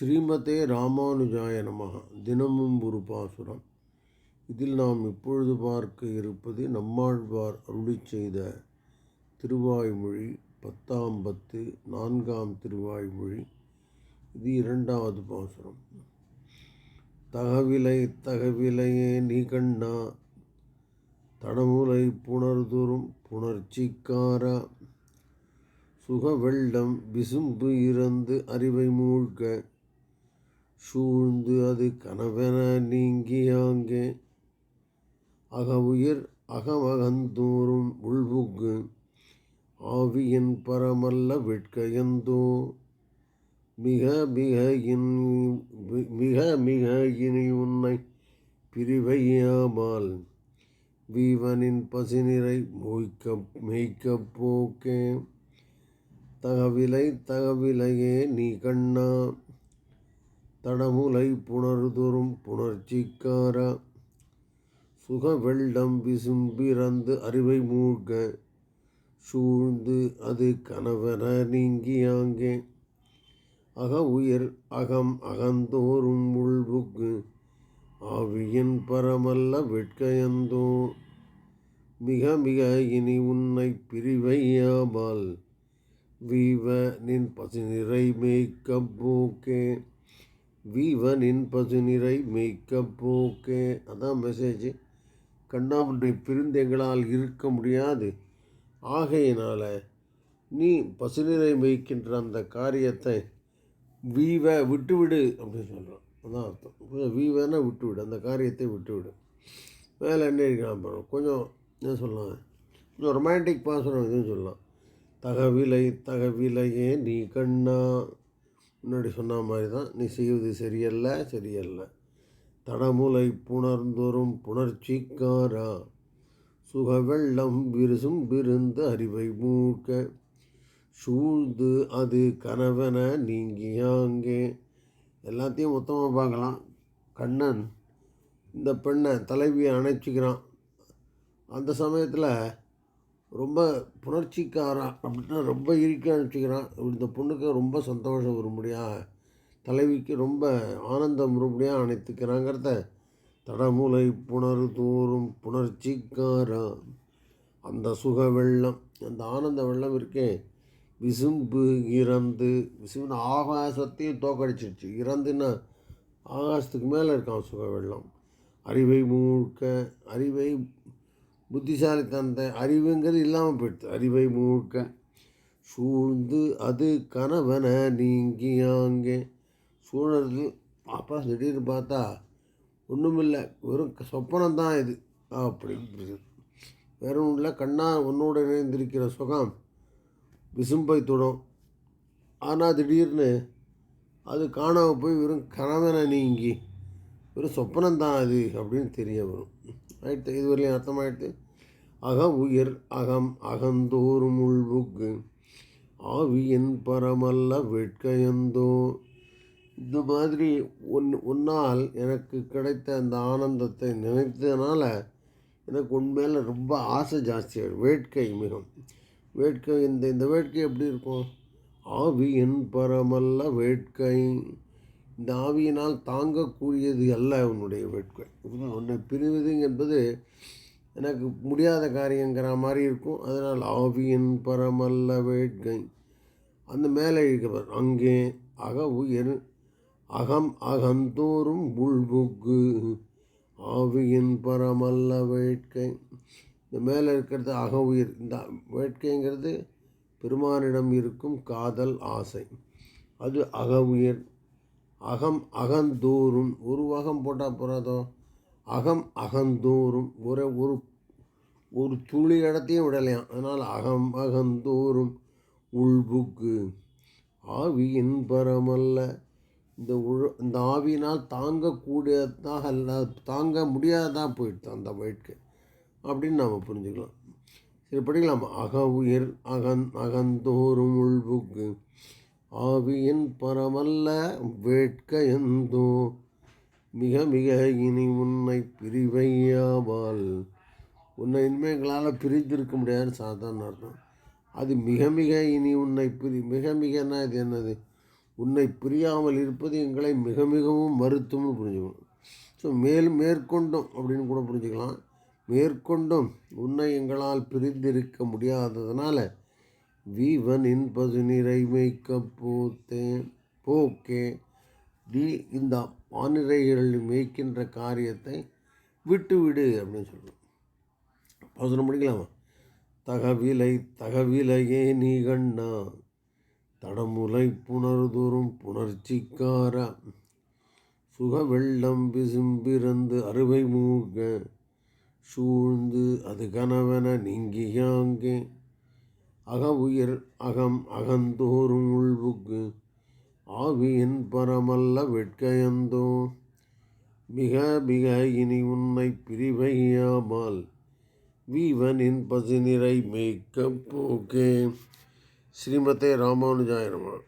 ஸ்ரீமதே ராமானுஜாய நமக தினமும் ஒரு பாசுரம். இதில் நாம் இப்பொழுது பார்க்க இருப்பது நம்மாழ்வார் அருளிச் செய்த திருவாய்மொழி பத்தாம் பத்து நான்காம் திருவாய்மொழி. இது இரண்டாவது பாசுரம். தகவிலை தகவிலையே நீ கண்ணா. தடமுலை புணர்துறும் புணர்ச்சிக்காரா. சுக வெள்ளம் விசும்பு இறந்து அறிவை மூழ்க. சூழ்ந்து அது கனவென நீங்கியாங்கே அகவுயிர் அகமகந்தோறும் உள்புக்கு ஆவியின் பரமல்ல விட்கையந்தோ மிக மிக இன் மிக மிக இனி உன்னை பிரிவையாமல். வீவனின் பசிநிறை மொய்க்க மெய்க்கப் போக்கே. தகவிலை தகவிலையே நீ கண்ணா. தடமுலை புணர்தொறும் புணர்ச்சிக்காரா சுக வெள்ளம் விசும்பிறந்து அறிவை மூழ்க. சூழ்ந்து அது கணவன நீங்கியாங்கே. அக உயிர் அகம் அகந்தோறும் உள்புக்கு ஆவியின் பரமல்ல வெட்கையந்தோ. மிக மிக இனி உன்னை பிரிவையாமல் வீவ நின் பசுநிறை மேய்க்கப் போக்கே. வீவனின் பசுநிறை மீக்க போக்கே. அதான் மெசேஜ் கண்ணாமுன்றை உன்னை பிரிந்து எங்களால் இருக்க முடியாது. ஆகையினால் நீ பசுநிறை மேய்க்கின்ற அந்த காரியத்தை வீவ விட்டுவிடு அப்படின்னு சொல்கிறோம் அதான் அர்த்தம். வீவனா விட்டுவிடு. அந்த காரியத்தை விட்டுவிடு. மேலே என்ன இருக்கலாம் போகிறோம் கொஞ்சம் என்ன சொல்லலாம்? கொஞ்சம் ரொமான்டிக் பாசனம் இதுன்னு சொல்லலாம். தகவிலை தகவிலையே நீ கண்ணா. முன்னாடி சொன்ன மாதிரி தான் நீ செய்வது சரியல்ல? சரியல்ல. தடமுலை புணர்ந்தொரும் புணர்ச்சிக்காரா? சுக வெள்ளம் விரிசும் விருந்து அறிவை மூக்க சூழ்ந்து அது கனவென நீங்கியாங்கே. எல்லாத்தையும் மொத்தமாக பார்க்கலாம். கண்ணன் இந்த பெண்ணை தலைவியை அணைச்சிக்கிறான். அந்த சமயத்தில் ரொம்ப புணர்ச்சிக்காரன் அப்படின்னா ரொம்ப இருக்க நினச்சிக்கிறான். இந்த பொண்ணுக்கு ரொம்ப சந்தோஷம் வரும்படியாக தலைவிக்கு ரொம்ப ஆனந்தம் வரும்படியாக அணைத்துக்கிறாங்கிறத தடமுலை புணர் தோறும் புணர்ச்சிக்காரன். அந்த சுக வெள்ளம் அந்த ஆனந்த வெள்ளம் இருக்கே. விசும்பு இறந்து விசும்புன்னு ஆகாசத்தையும் தோக்கடிச்சிருச்சு. இறந்துன்னா ஆகாசத்துக்கு மேலே இருக்கான் சுக வெள்ளம். அறிவை மூழ்க அறிவை புத்திசாலித்தனத்தை அறிவுங்கிறது இல்லாமல் போயிடுது. அறிவை முழுக்க சூழ்ந்து அது கனவன நீங்கியாங்கே சூழல் அப்பா திடீர்னு பார்த்தா ஒன்றுமில்லை வெறும் சொப்பனம் தான் இது. அப்படின்னு வெறும் இல்லை கண்ணா உன்னோட இணைந்திருக்கிற சுகம் விசும்பை தொடும். ஆனால் திடீர்னு அது காணாமல் போய் வெறும் கனவன நீங்கி வெறும் சொப்பனம் தான் அது அப்படின்னு தெரிய வரும். ரைட்டு இது வரலையும் அர்த்தமாயிடுது அக உயிர் அகம் அகந்தோறும் உள்வுக்கு ஆவியின் பரமல்ல வேட்கையந்தோ இந்த மாதிரி ஒன் ஒன்னால் எனக்கு கிடைத்த அந்த ஆனந்தத்தை நினைத்ததுனால எனக்கு உண்மையில் ரொம்ப ஆசை ஜாஸ்தியாகிடும் வேட்கை மிகும் வேட்கை இந்த இந்த வேட்கை எப்படி இருக்கும்? ஆவியின் பரமல்ல வேட்கை. இந்த ஆவியினால் தாங்கக்கூடியது அல்ல உன்னுடைய வேட்கை. உன்னை பிரிவது என்பது எனக்கு முடியாத காரியங்கிற மாதிரி இருக்கும். அதனால் ஆவியின் பரமல்ல வேட்கை. அந்த மேலே இருக்கிறவர் அங்கே அக உயிர் அகம் அகந்தோறும் உள்புக்கு ஆவியின் பரமல்ல வேட்கை. இந்த மேலே இருக்கிறது அக உயிர். இந்த வேட்கைங்கிறது பெருமானிடம் இருக்கும் காதல் ஆசை. அது அக உயிர். அகம் அகந்தோறும். ஒரு அகம் போட்டால் போகாதோ அகம் அகந்தோறும். ஒரு ஒரு ஒரு துளி இடத்தையும் விடலையாம். அதனால் அகம் அகந்தோறும். உள்புக்கு ஆவியின் பரமல்ல. இந்த உழு இந்த ஆவினால் தாங்கக்கூடியதாக அல்ல தாங்க முடியாததாக போயிடுது அந்த வயிற்கு அப்படின்னு நாம் புரிஞ்சுக்கலாம். சரி படிக்கலாமா? அக உயிர் அகன் அகந்தோறும் உள்புக்கு ஆவியின் பரமல்ல வேட்கையந்தோ? மிக மிக இனி உன்னை பிரிவையாவால். உன்னை இனிமேல் எங்களால் பிரிந்திருக்க முடியாது சாதாரண அர்த்தம். அது மிக மிக இனி உன்னை பிரி மிக மிகனா இது என்னது? உன்னை பிரியாமல் இருப்பது எங்களை மிக மிகவும் மறுத்தும்னு புரிஞ்சுக்கணும். ஸோ மேல் மேற்கொண்டும் அப்படின்னு கூட புரிஞ்சுக்கலாம். மேற்கொண்டும் உன்னை எங்களால் பிரிந்திருக்க முடியாததுனால வீவனின் என்பது மேய்க்கப் போத்தே போக்கே. நீ இந்த வானிறைகள் மேய்க்கின்ற காரியத்தை விட்டுவிடு அப்படின்னு சொல்லணும் அவசரம் படிக்கலாமா தகவிலை தகவிலையே நீ கண்ணா. தடமுலை புணர்தோறும் புணர்ச்சிக்கார. சுக வெள்ளம் பிசும்பிறந்து அறுவை மூக. சூழ்ந்து அது கனவென நீங்கியாங்கே. அக உயிர் அகம் அகந்தோறும் உள்புக்கு ஆவியின் பரமல்ல வெட்கயந்தோ. மிக மிக இனி உன்னை பிரிவையாமல் வீவனின் பசுநிறை மேய்க்க போக்கே ஸ்ரீமதே ராமானுஜாய